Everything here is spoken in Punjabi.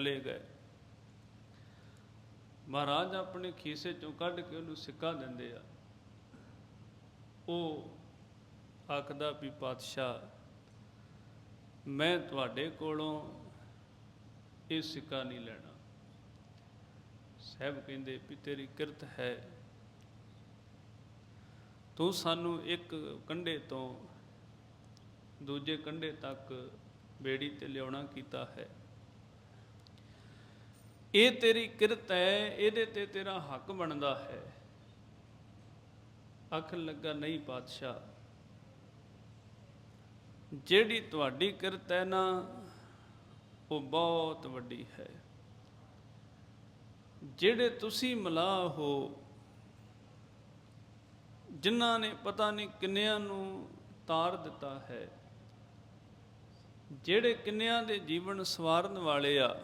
ਲੈ ਗਏ। ਮਹਾਰਾਜ ਆਪਣੇ ਖੀਸੇ ਚੋਂ ਕੱਢ ਕੇ ਉਹਨੂੰ ਸਿੱਕਾ ਦਿੰਦੇ ਆ। ਉਹ ਆਖਦਾ ਵੀ, ਪਾਤਸ਼ਾਹ, ਮੈਂ ਤੁਹਾਡੇ ਕੋਲੋਂ ਇਹ ਸਿੱਕਾ ਨਹੀਂ ਲੈਣਾ। ਸਾਹਿਬ ਕਹਿੰਦੇ, ਵੀ ਤੇਰੀ ਕਿਰਤ ਹੈ। ਤੂੰ ਸਾਨੂੰ ਇੱਕ ਕੰਢੇ ਤੋਂ ਦੂਜੇ ਕੰਢੇ ਤੱਕ ਬੇੜੀ ਤੇ ਲਿਆਉਣਾ ਕੀਤਾ ਹੈ। ਇਹ ਤੇਰੀ ਕਿਰਤ ਹੈ, ਇਹਦੇ ਤੇ ਤੇਰਾ ਹੱਕ ਬਣਦਾ ਹੈ। ਅੱਖ ਲੱਗਾ ਨਹੀਂ ਪਾਤਸ਼ਾਹ। ਜਿਹੜੀ ਤੁਹਾਡੀ ਕਿਰਤ ਹੈ ਨਾ, ਉਹ ਬਹੁਤ ਵੱਡੀ ਹੈ। ਜਿਹੜੇ ਤੁਸੀਂ ਮਲਾਹ ਹੋ, ਜਿਨ੍ਹਾਂ ਨੇ ਪਤਾ ਨਹੀਂ ਕਿੰਨਿਆਂ ਨੂੰ ਤਾਰ ਦਿੱਤਾ ਹੈ, ਜਿਹੜੇ ਕਿੰਨਿਆਂ ਦੇ ਜੀਵਨ ਸਵਾਰਨ ਵਾਲੇ ਆ